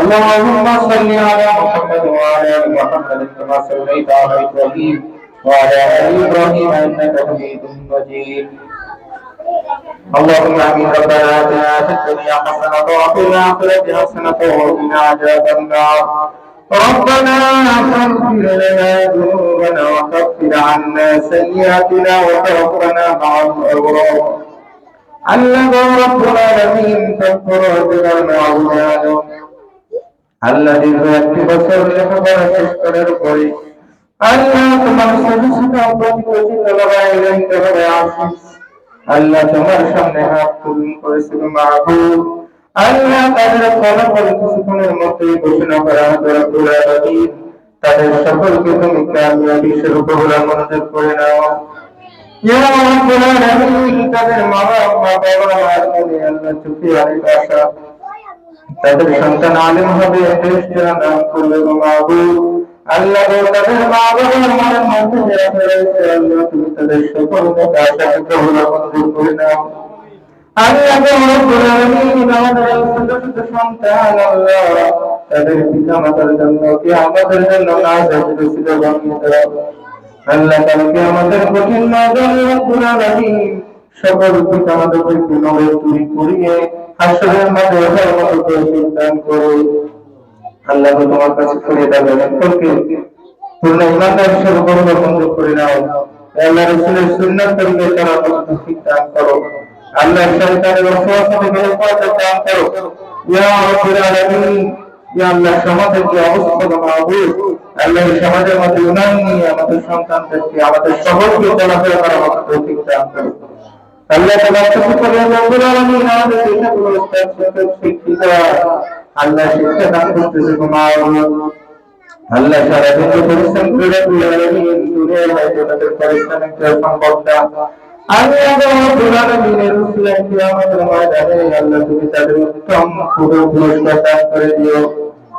اللهم صل على محمد وعلى آل محمد كما صليت على إبراهيم وعلى آل إبراهيم إنك حميد مجيد. اللهم آمين. ربنا آتنا في الدنيا حسنة وفي الآخرة حسنة وقنا عذاب النار. ربنا فاغفر لنا ذنوبنا وكفر عنا سيئاتنا وتوفنا مع الأبرار. আল্লাহ রব্বুল আলামিন তৎপরতার আউলিয়ানো আল্লাহ দীর্ঘ একটি বছর লেখাপড়া শেষ করার পরে আল্লাহ তোমার আল্লাহ তোমার সামনে হাত তুলন করেছিল আল্লাহ তাদের ফলাফল কিছুক্ষণের মধ্যেই ঘোষণা করা হবে তাদের সকলকে তুমি কামিয়াবি স্বরূপ বলে মনোযোগ করে নাও। ইয়া রাব্বুল আলামিন তাদের মা বাবা পিতা মাতার জন্য, কি আমাদের জন্য না যাবে ছিল বানিয়ে আল্লাহ কালকে আমাদের কঠিন নজর রব্বুল আলামিন সকল পিতা মাতাকে পুনরে তুই করিয়ে হাসরের মাঝে ওঠার মতো তৌফিক দান করো। আল্লাহ তোমার কাছে ফিরে যাবেন সকলকে পূর্ণ ইমানদার গর্ব মঞ্জুর করে নাও। আল্লাহ সমাজের অবস্থা আল্লাহ সমাজের মধ্যে উন্নয়ন নিয়ে আমাদের সন্তানদেরকে, আমাদের চলাফেরা করার মতো আল্লাহ তুমি তাদের উত্তম পুরো পুরস্কার দান করে দিও।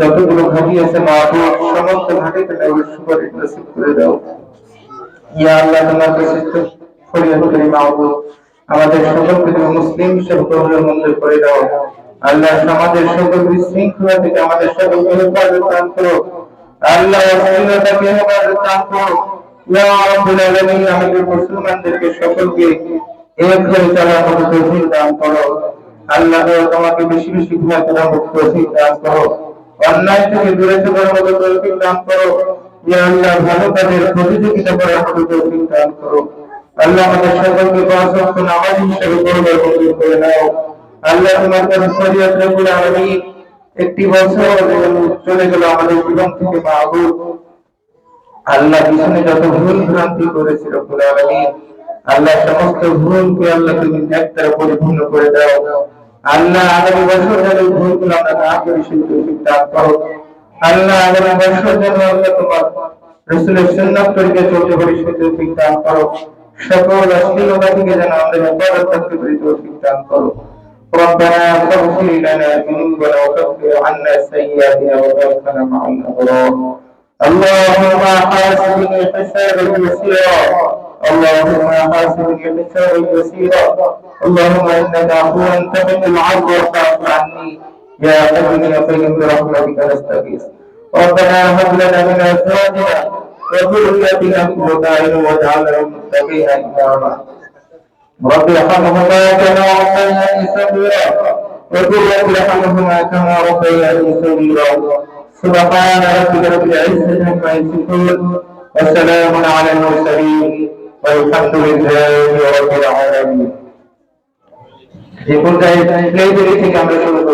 যতগুলো ঘাটি আছে মাহবুব সমস্ত নৈশ করে দাও। ইয়া আল্লাহ, তোমার ফরিয়াদ করি আমাদের মুসলিম সকলের মধ্যে করে দাও। আল্লাহ, সমাজের সকল বিশৃঙ্খলা থেকে আমাদের দান করো। আল্লাহ, অশ্লীলতাকে আমাদের মুসলমানদেরকে সকলকে দান করো। আল্লাহ, তোমাকে বেশি বেশি ভয় তৌফিক দান করো। অন্যায় থেকে দূরে থাকার মতো তৌফিক দান করো। ইয়া আল্লাহ, ভালো কাজের প্রতিযোগিতা করার মতো তৌফিক দান করো। আল্লাহ আমাদের সকলকে পাঁচ নামাজ হিসেবে করবার মঞ্জুর করে নাও। আল্লাহ তোমার কাছে ফরিয়াদ রব্বুল আলামিন একটি বছর চলে গেল আমাদের জীবন থেকে মাহবুব। আল্লাহ পিছনে যত ভুল ভ্রান্তি করেছিল রব্বুল আলামিন, আল্লাহ সমস্ত ভুলকে আল্লাহ তুমি একটার পরিপূর্ণ করে দাও। আল্লাহ আগামী বছর যেন এই ভুলগুলো আমরা না করি সেই তৌফিক দান করো আল্লাহ আগামী বছর যেন আল্লাহ তোমার রসুলের সুন্নাত তরিকে চলতে পারি সেই তৌফিক দান করো সকল অশ্লীলতা থেকে যেন আমাদের হেফাজত থাকতে পারি তৌফিক দান করো ربنا فاغفر لنا ذنوبنا وكفر عنا سيئاتنا وتوفنا مع الابرار اللهم حاسبني حسابا يسيرا اللهم حاسبني حسابا يسيرا اللهم إنك عفو تحب العفو فاعف عني. يا حي يا برحمتك نستغيث. ربنا هب لنا من أزواجنا وذرياتنا قرة اعين واجعلنا للمتقين إماما. رب ارحمهما كما ربياني صغيرا. وقل رب ارحمهما كما ربياني صغيرا. سبحان ربك رب العزة عما يصفون. وسلام على المرسلين. والحمد لله رب العالمين يكون كاي كاي كاي كاي